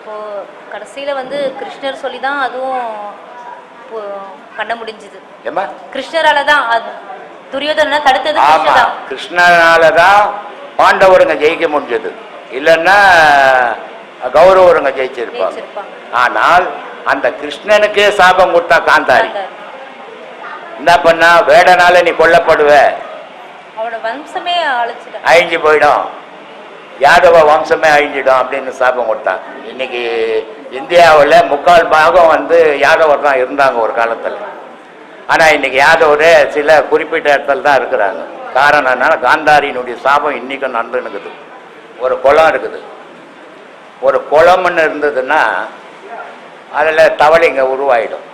அப்போது கடைசியில் வந்து கிருஷ்ணர் சொல்லி தான் அதுவும் பண்ண முடிஞ்சுது. கிருஷ்ணரால தான் துரியோதனா தடுத்தது கிருஷ்ணனால தான் பாண்டவருங்க ஜெயிக்க முடிஞ்சது. இல்லைன்னா கௌரவருங்க ஜெயிச்சிருப்பாங்க. ஆனால் அந்த கிருஷ்ணனுக்கே சாபம் கொடுத்தா காந்தாரி. என்ன பண்ணா வேடனால நீ கொல்லப்படுவ. அவனோட வம்சமே அழிஞ்சு போயிடும். யாதவ வம்சமே அழிஞ்சிடும் அப்படின்னு சாபம் கொடுத்தான். இன்னைக்கு இந்தியாவில் முக்கால் பாகம் வந்து யாதவர் தான் இருந்தாங்க ஒரு காலத்தில். ஆனால் இன்னைக்கு யாதவர் சில குறிப்பிட்ட இடத்துல தான் இருக்கிறாங்க. காரணம் என்னன்னா காந்தாரியினுடைய சாபம் இன்னைக்கும் நடந்துனுக்குது ஒரு குளம் இருக்குது. ஒரு குளம்னு இருந்ததுன்னா அதில் தவளை இங்கே உருவாயிடும்.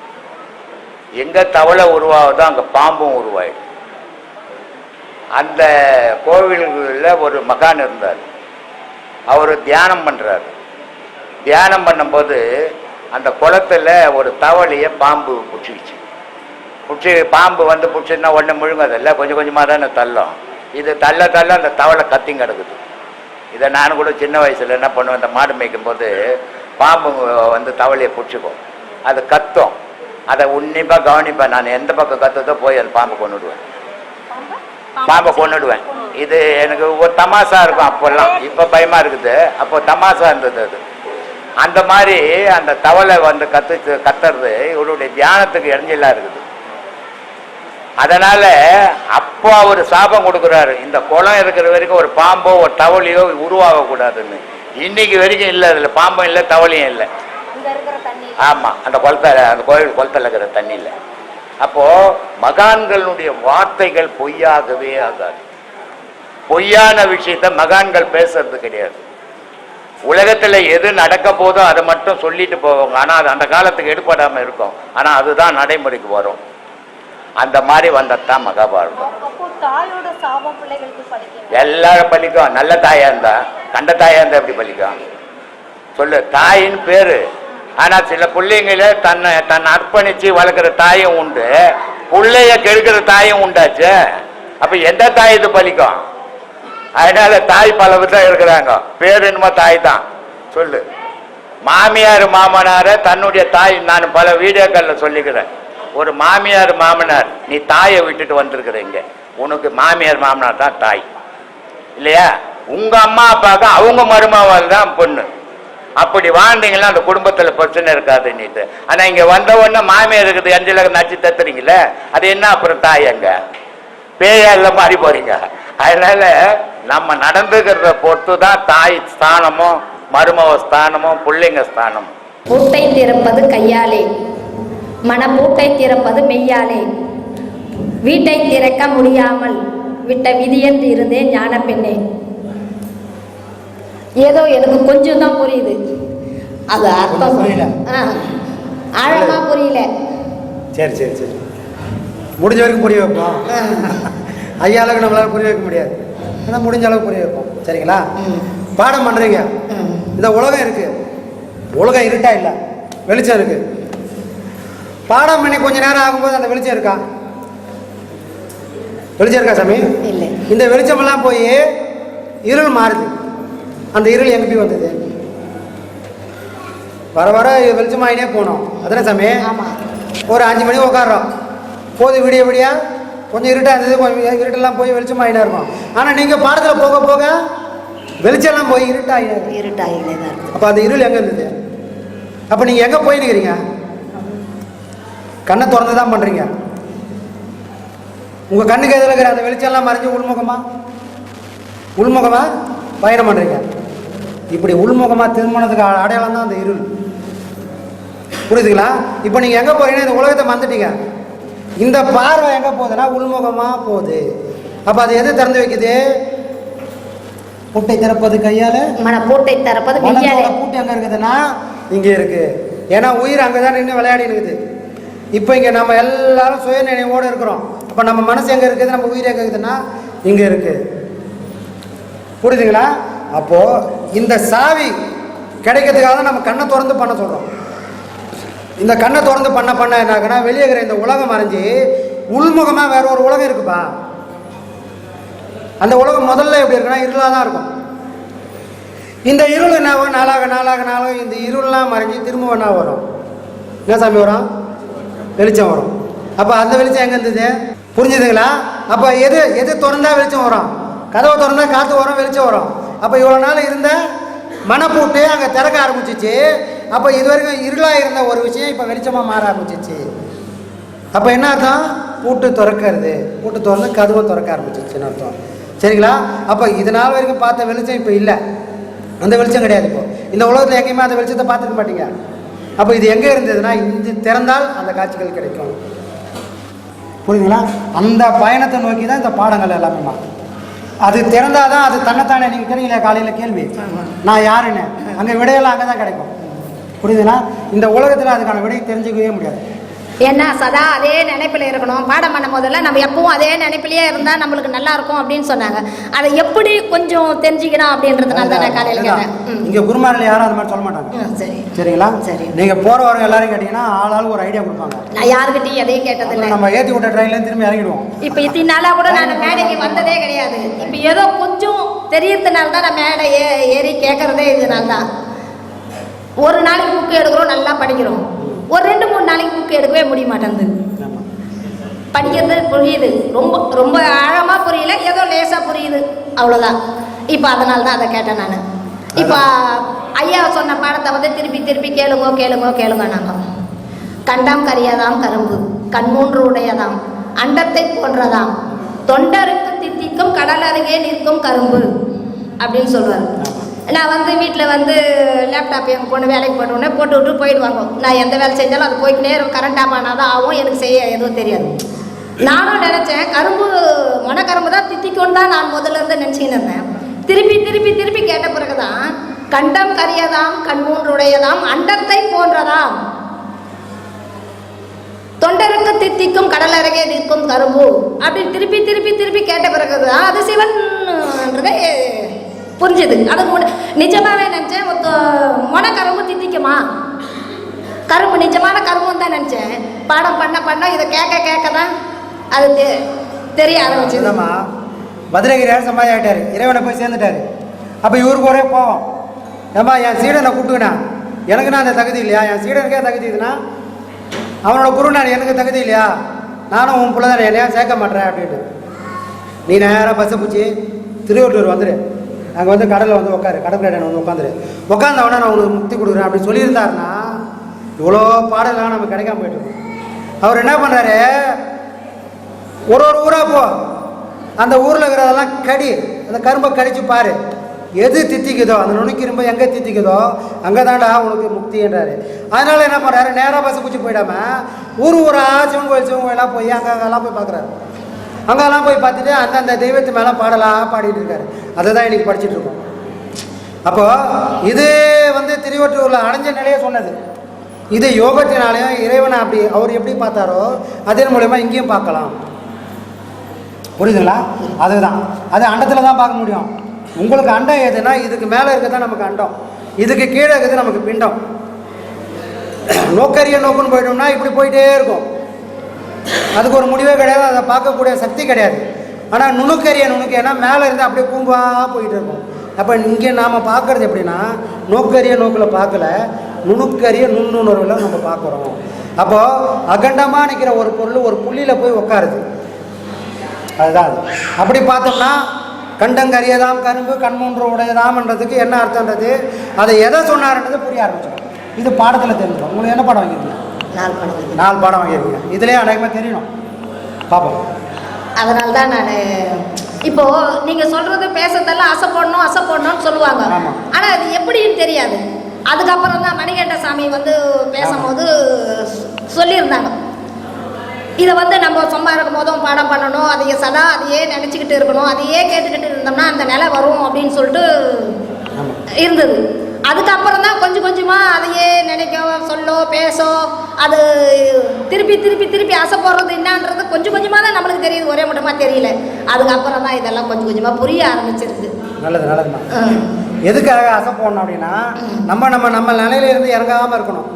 எங்கே தவளை உருவாகுதோ அங்கே பாம்பும் உருவாயிடும். அந்த கோவில்களில் ஒரு மகான் இருந்தார். அவர் தியானம் பண்ணுறார் தியானம் பண்ணும்போது அந்த குளத்துல ஒரு தவளையை பாம்பு பிடிச்சிக்கிச்சு பிடிச்சி பாம்பு வந்து பிடிச்சிருந்தா ஒன்று முழுங்கதில்ல கொஞ்சம் கொஞ்சமாக தானே தள்ளும். இது தள்ள தள்ள அந்த தவளை கத்திங் கிடக்குது. இதை நான் கூட சின்ன வயசில் என்ன பண்ணுவேன் இந்த மாடு மேய்க்கும் போது பாம்பு வந்து தவளையை பிடிச்சிக்கும் அது கத்தும். அதை உன்னிப்பாக கவனிப்பேன். நான் எந்த பக்கம் கத்துதோ போய் அந்த பாம்பை கொண்டுடுவேன் பாம்பை? கொண்டுடுவேன் இது எனக்கு ஒரு தமாசா இருக்கும் அப்போல்லாம். இப்போ பயமா இருக்குது. அப்போ தமாசா இருந்தது அது. அந்த மாதிரி அந்த தவளை வந்து கத்து கத்துறது இவருடைய தியானத்துக்கு இடைஞ்சலா இருக்குது. அதனால அப்போ அவர் சாபம் கொடுக்குறாரு. இந்த குளம் இருக்கிற வரைக்கும் ஒரு பாம்போ ஒரு தவளையோ உருவாக கூடாதுன்னு இன்னைக்கு வரைக்கும் இல்லை அதுல. பாம்பும் இல்லை தவளையும் இல்லை. இங்க இருக்கிற தண்ணி ஆமா அந்த குளத்துல அந்த கோயில் குளத்துல இருக்கிற தண்ணியில் அப்போ மகான்களுடைய வார்த்தைகள் பொய்யாகவே ஆகாது. பொய்யான விஷயத்த மகான்கள் பேசுறது கிடையாது. உலகத்துல எது நடக்க போதோ அதை மட்டும் சொல்லிட்டு போவாங்க. ஆனா அது அந்த காலத்துக்கு எடுபடாம இருக்கும். ஆனா அதுதான் நடைமுறைக்கு வரும். அந்த மாதிரி வந்ததுதான் மகாபாரதம். எல்லாரும் பலிக்கும் நல்ல தாயா இருந்தா கண்ட தாயா இருந்தா எப்படி பலிக்கும் சொல்லு தாயின்னு பேரு. ஆனா சில பிள்ளைங்கள தன்னை தன்னை அர்ப்பணிச்சு வளர்க்குற தாயும் உண்டு. பிள்ளைய கெடுக்கிற தாயும் உண்டாச்சு. அப்ப எந்த தாய் இது பலிக்கும் அதனால தாய் பல தான் இருக்கிறாங்க. பேர் என்னமோ தாய் தான் சொல்லு. மாமியார் மாமனார தன்னுடைய தாய் நான் பல வீடியோக்கள்ல சொல்லிக்கிறேன். ஒரு மாமியார் மாமனார் நீ தாயை விட்டுட்டு வந்திருக்கிறீங்க உனக்கு மாமியார் மாமனார் தான் தாய். இல்லையா? உங்க அம்மா அப்பாவுக்கு அவங்க மருமகள் தான் பொண்ணு. அப்படி வாழ்ந்தீங்கன்னா அந்த குடும்பத்துல பிரச்சனை இருக்காது நீட்டு. ஆனா இங்க வந்த உடனே மாமியார் இருக்குது அஞ்சுல நச்சு தத்துறீங்களே அது என்ன அப்புறம் தாய் அங்க? பேயால மாறி போறீங்க. அதனால நம்ம நடந்துக்கிறத பொறுத்து தான் தாய் ஸ்தானமும் மருமவ ஸ்தானமும் பிள்ளைங்க ஸ்தானமும் பூட்டை திறப்பது கையாலே. மனப்பூட்டை திறப்பது மெய்யாலே. வீட்டை திறக்க முடியாமல் விட்ட விதியென்று இருந்தேன் ஞான பெண்ணே ஏதோ எனக்கு கொஞ்சம் தான் புரியுது. அது அர்த்தம். புரியல. ஆழமா புரியல. சரி சரி சரி. முடிஞ்ச வரைக்கும் புரிய வைப்போம். ஆ, ஐயா அளவுக்கு நம்மளால புரிய வைக்க முடியாது. ஆனால் முடிஞ்ச அளவுக்கு புரிய வைப்போம் சரிங்களா. பாடம் பண்ணுறீங்க. இந்த உலகம் இருக்கு. உலகம் இருட்டா இல்லை. வெளிச்சம் இருக்கு. பாடம் பண்ணி கொஞ்ச நேரம் ஆகும்போது அந்த வெளிச்சம் இருக்கா? வெளிச்சம் இருக்கா சாமி? இல்லை. இந்த வெளிச்சமெல்லாம் போய் இருள் மாறுது. அந்த இருள் எங்க வந்தது? வர வர வெளிச்சமாயினே போனோம். அதானே சாமி? ஒரு அஞ்சு மணி உட்காடுறோம் போது விடிய விடிய கொஞ்சம் இருட்டாக இருந்தது கொஞ்சம் இருட்டெல்லாம் போய் வெளிச்சமாயினே இருக்கும். ஆனால் நீங்கள் பாடத்தில் போக போக வெளிச்சம்லாம் போய் இருக்கும் இருட்டாகினே தான் இருக்குது அப்போ அந்த இருள் எங்கே இருந்தது? அப்போ நீங்கள் எங்கே போய் நிற்கிறீங்க கண்ணை திறந்து தான் பண்ணுறீங்க உங்கள் கண்ணுக்கு எதில் இருக்கிற அந்த வெளிச்சம்லாம் மறைஞ்சு உள்முகமா? உள்முகமா பயணம் பண்ணுறீங்க இப்படி உள்முகமாக திருமணத்துக்கு அடையாளம் தான் அந்த இருள். புரியுதுங்களா இப்போ நீங்கள் எங்கே போறீங்கன்னா இந்த உலகத்தை மறந்துட்டீங்க. இந்த பார்வை எங்கே போகுதுன்னா உள்முகமாக போகுது. அப்போ அது எது திறந்து வைக்குது? முட்டை திறப்பது கையால்? பூட்டை திறப்பது பூட்டு எங்க இருக்குதுன்னா இங்க இருக்கு. ஏன்னா உயிர் அங்கே தான் நின்று விளையாடி இருக்குது. இப்போ இங்கே நம்ம எல்லாரும் சுய நினைவோடு இருக்கிறோம். அப்போ நம்ம மனசு எங்கே இருக்குது? நம்ம உயிர் எங்கே இருக்குதுன்னா இங்கே இருக்கு. புரியுதுங்களா? அப்போ இந்த சாவி கிடைக்கிறதுக்காக தான் நம்ம கண்ணை திறந்து பண்ண சொல்கிறோம் இந்த கண்ணை திறந்து பண்ண பண்ண என்ன வெளியே இருக்கிற இந்த உலகம் மறைஞ்சு உள்முகமாக வேற ஒரு உலகம் இருக்குப்பா. அந்த உலகம் முதல்ல எப்படி இருக்குன்னா இருளாக தான் இருக்கும். இந்த இருள் என்ன நாளாக நாளாக நாளாக இந்த இருள்லாம் மறைஞ்சு திரும்ப என்ன வரும். என்ன சாமி வரும்? வெளிச்சம் வரும். அப்போ அந்த வெளிச்சம் எங்கே இருந்தது? புரிஞ்சுதுங்களா? அப்போ எது எது திறந்தா வெளிச்சம் வரும்? கதவை திறந்தா காற்று வரும் வெளிச்சம் வரும். அப்போ இவ்வளோ நாள் இருந்தால் மனப்பூட்டு அங்கே திறக்க ஆரம்பிச்சிச்சு. அப்போ இது வரைக்கும் இருளாக இருந்த ஒரு விஷயம் இப்போ வெளிச்சமாக மாற ஆரம்பிச்சிச்சு. அப்போ என்ன அர்த்தம்? பூட்டு திறக்கிறது. பூட்டு திறந்து கதவை திறக்க ஆரம்பிச்சிச்சுன்னு அர்த்தம். சரிங்களா? அப்போ இது நாள் வரைக்கும் பார்த்த வெளிச்சம் இப்போ இல்லை. அந்த வெளிச்சம் கிடையாது இப்போ. இந்த உலகத்தில் எங்கேயுமே அந்த வெளிச்சத்தை பார்த்துக்க மாட்டீங்க. அப்போ இது எங்கே இருந்ததுன்னா இது திறந்தால் அந்த காட்சிகள் கிடைக்கும். புரியுதுங்களா? அந்த பயணத்தை நோக்கி தான் இந்த பாடங்கள் எல்லாமே அது திறந்தால் தான் அது தன்னைத்தானே நீங்கள் தெரியுங்களா காலையில் கேள்வி. நான் யாருன்னு? அங்கே விடையெல்லாம் அங்கே தான் கிடைக்கும். புரியுதுன்னா இந்த உலகத்தில் அதுக்கான விடையை தெரிஞ்சுக்கவே முடியாது. ஏன்னா சதா அதே நினைப்பில் இருக்கணும். பாடம் பண்ணும் போதெல்லாம் நம்ம எப்பவும் அதே நினைப்பிலேயே இருந்தால் நம்மளுக்கு நல்லா இருக்கும் அப்படின்னு சொன்னாங்க. அதை எப்படி கொஞ்சம் தெரிஞ்சுக்கணும் அப்படின்றதுனால தான் நான் காலையில் கேட்டேன். இங்கே குருமாரில் யாரும் அது மாதிரி சொல்ல மாட்டாங்க. சரி. சரிங்களா? சரி. நீங்கள் போகிற வரவங்க எல்லாரும் கேட்டிங்கன்னா ஆள் ஆளுக்கு ஒரு ஐடியா கொடுப்பாங்க. நான் யாருக்கிட்டையும் எதையும் கேட்டதில்லை. நம்ம ஏற்றி விட்ட ட்ரெயின்லேருந்து திரும்பி இறங்கிடுவோம். இப்போ இத்தனை நாளாக கூட நான் மேடைக்கு வந்ததே கிடையாது. இப்போ ஏதோ கொஞ்சம் தெரியறதுனால தான் நான் மேடை ஏ ஏறி கேட்குறதே இதனால தான். ஒரு நாளைக்கு புக்கு எடுக்கிறோம் நல்லா படிக்கிறோம். ஒரு ரெண்டு மூணு நாளைக்கு புக்கு எடுக்கவே முடிய மாட்டேங்குது படிக்கிறது புரியுது. ரொம்ப ரொம்ப ஆழமாக புரியல ஏதோ லேசாக புரியுது. அவ்வளோதான் இப்போ அதனால தான் அதை கேட்டேன் நான். இப்போ ஐயா சொன்ன பாடத்தை வந்து திருப்பி திருப்பி கேளுங்கோ கேளுங்கோ கேளுங்க நாங்கள் கண்டம் கரியாதாம் கரும்பு கண்மூன்று உடையதாம் அண்டத்தை போன்றதாம். தொண்டருக்கு தித்திக்கும் கடல் அருகே நிற்கும் கரும்பு அப்படின்னு சொல்லுவார் நான் வந்து வீட்டில் வந்து லேப்டாப் எங்கள் பொண்ணு வேலைக்கு போட்ட உடனே போட்டு விட்டு போயிடுவாங்க. நான் எந்த வேலை செஞ்சாலும் அது போய்க்கினே இருக்கும். கரண்ட் ஆஃப் ஆனால் தான் ஆகும். எனக்கு செய்ய எதுவும் தெரியாது. நானும் நினச்சேன் கரும்பு மனக்கரும்பு தான் தித்திக்கொண்டு தான் நான் முதல்ல இருந்து நினச்சிக்கின்னு இருந்தேன். திருப்பி திருப்பி திருப்பி கேட்ட பிறகு தான் கண்டம் கரியதாம் கண்மூன்றுடையதாம் அண்டத்தை போன்றதாம். தொண்டருக்கு தித்திக்கும் கடல் அருகே நிற்கும் கரும்பு. அப்படின்னு திருப்பி திருப்பி திருப்பி கேட்ட பிறகு தான் அது சிவன்ன்றதே புரிஞ்சுது. அதுக்கு முன்னாடி நிஜமாகவே நினச்சேன் மொனக்கரும்பு தித்திக்குமா? கரும்பு நிஜமான கரும்புன்னு தான் நினச்சேன். பாடம் பண்ண பண்ண இதை கேட்க கேட்க தான் அது தெ- தெரிய ஆரம்பிச்சது. பத்ரகிரியார் சமாதி ஆகிட்டாரு இறைவனை போய் சேர்ந்துட்டாரு. அப்போ இவருக்கு ஒரே போவோம். ஏம்மா என் சீடனை கூப்பிட்டுக்கினா. எனக்கு நான் அந்த தகுதி இல்லையா? என் சீடனுக்கே தகுதி இதுனா? அவனோட குரு நான் எனக்கு தகுதி இல்லையா? நானும் உன் பிள்ளை தானே? என்னையா சேர்க்க மாட்டேன் அப்படின்ட்டு. நீ நேராக பஸ்ஸை பிடிச்சி திருவள்ளூர் வந்துடு அங்கே வந்து கடலில் வந்து உட்காரு கடற்கரை வந்து உட்காந்துரு உட்காந்தவொடனே நான் உங்களுக்கு முக்தி கொடுக்குறேன் அப்படி சொல்லியிருந்தாருன்னா இவ்வளோ பாடலாம் நமக்கு கிடைக்காம போயிட்டு அவர் என்ன பண்ணுறாரு ஒரு ஒரு ஊராக போ. அந்த ஊரில் இருக்கிறதெல்லாம் கடி. அந்த கரும்பை கடிச்சு பாரு. எது தித்திக்குதோ அந்த நுணுக்கிரும்ப எங்கே தித்திக்குதோ அங்கே தாண்டா உனக்கு முக்தின்றாரு. அதனால என்ன பண்ணுறாரு நேராக பஸ் பிடிச்சி போயிடாம ஊர் ஊராக சிவன் கோயில் சிவன் கோயிலாக போய் அங்கே அங்கெல்லாம் போய் பார்க்குறாரு. அங்கெல்லாம் போய் பார்த்துட்டு அந்தந்த தெய்வத்து மேலே பாடலாக பாடிட்டு இருக்காரு. அதை தான் இன்றைக்கி படிச்சுட்டு இருக்கோம். அப்போது இது வந்து திருவற்றூரில் அடைஞ்ச நிலையை சொன்னது. இது யோகத்தினாலையும் இறைவனை அப்படி அவர் எப்படி பார்த்தாரோ அதன் மூலயமா இங்கேயும் பார்க்கலாம். புரியுதுங்களா? அதுதான். அது அண்டத்தில் தான் பார்க்க முடியும். உங்களுக்கு அண்டம் எதுனா இதுக்கு மேலே இருக்கிறது நமக்கு அண்டம். இதுக்கு கீழே இருக்கிறது நமக்கு பிண்டம். நோக்கரிய நோக்குன்னு போயிட்டோம்னா இப்படி போயிட்டே இருக்கும். அதுக்கு ஒரு முடிவே கிடையாது அதை பார்க்கக்கூடிய சக்தி கிடையாது. ஆனால் நுணுக்கரிய நுணுக்கேனா மேலே இருந்து அப்படியே பூம்பாக போயிட்டு இருக்கும். அப்போ இங்கே நாம் பார்க்குறது எப்படின்னா நோக்கரிய நோக்கில் பார்க்கல நுணுக்கரிய நுண்ணுணர்வில் நம்ம பார்க்குறோம். அப்போது அகண்டமாக நிற்கிற ஒரு பொருள் ஒரு புள்ளியில் போய் உட்காருது அதுதான். அது அப்படி பார்த்தோம்னா கண்டங்கரியதாம் கரும்பு கண்மூன்று உடையதாம்ன்றதுக்கு என்ன அர்த்தம்ன்றது? அதை எதை சொன்னார்ன்றது புரிய ஆரம்பிச்சிடும். இது பாடத்தில் தெரிஞ்சிடும் உங்களுக்கு என்ன பாடம் வாங்கிருக்கீங்க நாலு பாடம் வாங்கியிருக்கீங்க. இதுலேயே அநேகமாக தெரியணும். பார்ப்போம் அதனால தான் நான் இப்போ நீங்க சொல்றது பேசுறதெல்லாம் அசை போடணும் அசை போடணும்னு சொல்லுவாங்க. ஆனா அது எப்படின்னு தெரியாது. அதுக்கப்புறம் தான் மணிகண்ட சாமி வந்து பேசும்போது சொல்லியிருந்தாங்க. இதை வந்து நம்ம சும்மா இருக்கும் போதும் பாடம் பண்ணணும். அதையே சதா அதையே நினச்சிக்கிட்டு இருக்கணும்? அதையே கேட்டுக்கிட்டு இருந்தோம்னா அந்த நிலை வரும் அப்படின்னு சொல்லிட்டு இருந்தது. அதுக்கப்புறம் தான் கொஞ்சம் கொஞ்சமாக அதையே நினைக்க சொல்லோ பேசோ அது திருப்பி திருப்பி திருப்பி ஆசை போடுறது என்னன்றது கொஞ்சம் கொஞ்சமாக தான் நம்மளுக்கு தெரியுது ஒரே மட்டுமாக தெரியல. அதுக்கப்புறம் தான் இதெல்லாம் கொஞ்சம் கொஞ்சமாக புரிய ஆரம்பிச்சிருக்கு நல்லது நல்லதுமா. எதுக்காக அசை போடணும் அப்படின்னா நம்ம நம்ம நம்ம நிலையில இருந்து இறங்காமல் இருக்கணும்.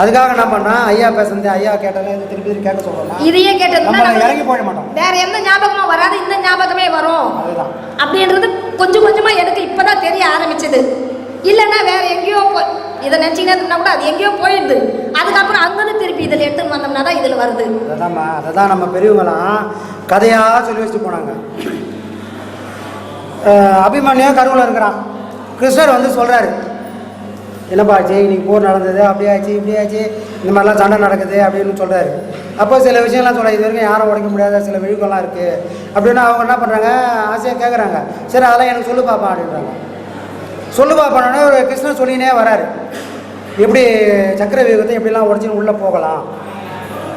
அதுக்காக என்ன பண்ணால் ஐயா பேசுறது ஐயா கேட்டாலே இது திருப்பி திருப்பி கேட்க சொல்கிறோம் இதையே கேட்டதுன்னா நம்ம இறங்கி போயிட மாட்டோம். வேற எந்த ஞாபகமும் வராது இந்த ஞாபகமே வரும். அதுதான். அப்படின்றது கொஞ்சம் கொஞ்சமாக எனக்கு இப்போதான் தெரிய ஆரம்பிச்சது. இல்லைன்னா வேறு எங்கேயோ போய் இதை நினச்சிக்கிட்டே இருந்தால் கூட அது எங்கேயோ போயிடுது. அதுக்கப்புறம் அங்கேருந்து திருப்பி இதில் எடுத்துன்னு வந்தோம்னா தான் இதில் வருது. அதாம்மா அதை தான் நம்ம பெரியவங்களாம் கதையாக சொல்லி வச்சுட்டு போனாங்க. அபிமன்யா அபிமன்யு கருவில் இருக்கிறான். கிருஷ்ணர் வந்து சொல்கிறாரு என்னப்பா ஆச்சு? இன்னைக்கு போர் நடந்தது. அப்படி ஆச்சு இப்படி ஆச்சு. இந்த மாதிரிலாம் சண்டை நடக்குது அப்படின்னு சொல்கிறாரு அப்போ சில விஷயம்லாம் சொல்ல இது வரைக்கும் யாரும் உடைக்க முடியாத சில விழுக்கம்லாம் இருக்குது அப்படின்னு அவங்க என்ன பண்ணுறாங்க ஆசையாக கேட்குறாங்க சரி அதெல்லாம் எனக்கு சொல்லு பாப்பா அப்படின்றாங்க. சொல்லுவா பாப்பானே ஒரு கிருஷ்ணர் சொல்லினே வராரு. எப்படி சக்கர வியூகத்தை எப்படிலாம் உடச்சின்னு உள்ளே போகலாம்?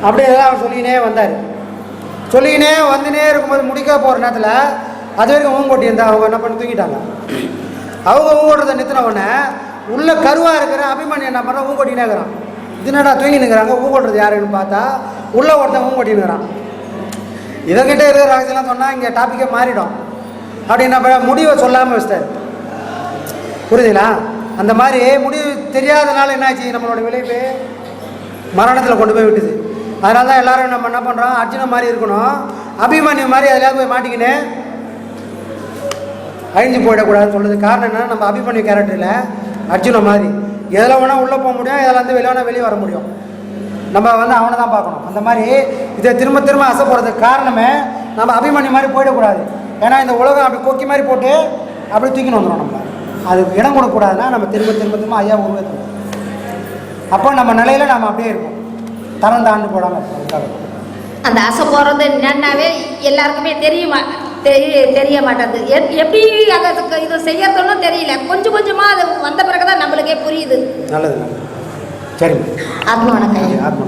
அப்படி எல்லாம் அவர் சொல்லினே வந்தார். சொல்லினே வந்துனே இருக்கும்போது முடிக்க போகிற நேரத்தில் அது வரைக்கும் ஊங்கோட்டி இருந்தால் அவங்க என்ன பண்ணி தூங்கிட்டாங்க அவங்க ஊங்கொட்டுறதை நிறுத்தின உடனே உள்ள கருவாக இருக்கிற அபிமன்யு என்ன பண்ணுறா ஊங்கொட்டினே இருக்கிறான். இது தூங்கி நிற்கிறாங்க ஊங்கொட்டுறது யாருன்னு பார்த்தா உள்ள ஒருத்தன் ஊங்கொட்டின்னு இருக்கிறான். இவங்கிட்ட இருக்கிற ரகசியம்லாம் சொன்னால் இங்கே டாப்பிக்கே மாறிடும். அப்படி முடிவை சொல்லாமல் வச்சிட்டாரு. புரியுதுங்களா அந்த மாதிரி முடிவு தெரியாதனால என்னாச்சு? நம்மளோட விளைவு மரணத்தில் கொண்டு போய் விட்டுது. அதனால தான் எல்லாரும் நம்ம என்ன பண்ணுறோம் அர்ஜுனன் மாதிரி இருக்கணும். அபிமன்யு மாதிரி அதில் போய் மாட்டிக்கின்னு அழிஞ்சு போயிடக்கூடாதுன்னு சொல்லுது. காரணம் என்னன்னா நம்ம அபிமன்யு கேரக்டரில் அர்ஜுன மாதிரி. எதில் வேணால் உள்ளே போக முடியும் இதில் வந்து வெளியே வேணால் வெளியே வர முடியும். நம்ம வந்து அவனை தான் பார்க்கணும். அந்த மாதிரி இதை திரும்ப திரும்ப ஆசைப்படுறதுக்கு காரணமே நம்ம அபிமன்யு மாதிரி போயிடக்கூடாது. ஏன்னா இந்த உலகம் அப்படி கொக்கி மாதிரி போட்டு அப்படி தூக்கின்னு வந்துடும் நம்ம அதுக்கு இடம் கொடுக்கக்கூடாதுன்னா நம்ம திரும்ப திரும்ப திரும்ப ஐயா உருவாக்கணும் அப்போ நம்ம நிலையில் நம்ம அப்படியே இருப்போம். தரம் தாண்டு போடாமல் அந்த ஆசை போகிறது என்னன்னாவே எல்லாருக்குமே தெரியுமா தெரிய தெரிய மாட்டேங்குது. எப்- எப்படி அதை இது செய்யறதுன்னு தெரியல. கொஞ்சம் கொஞ்சமாக அது வந்த பிறகு தான் நம்மளுக்கே புரியுது. நல்லது சரிம்மா. ஆத்மா வணக்கம். ஆத்மா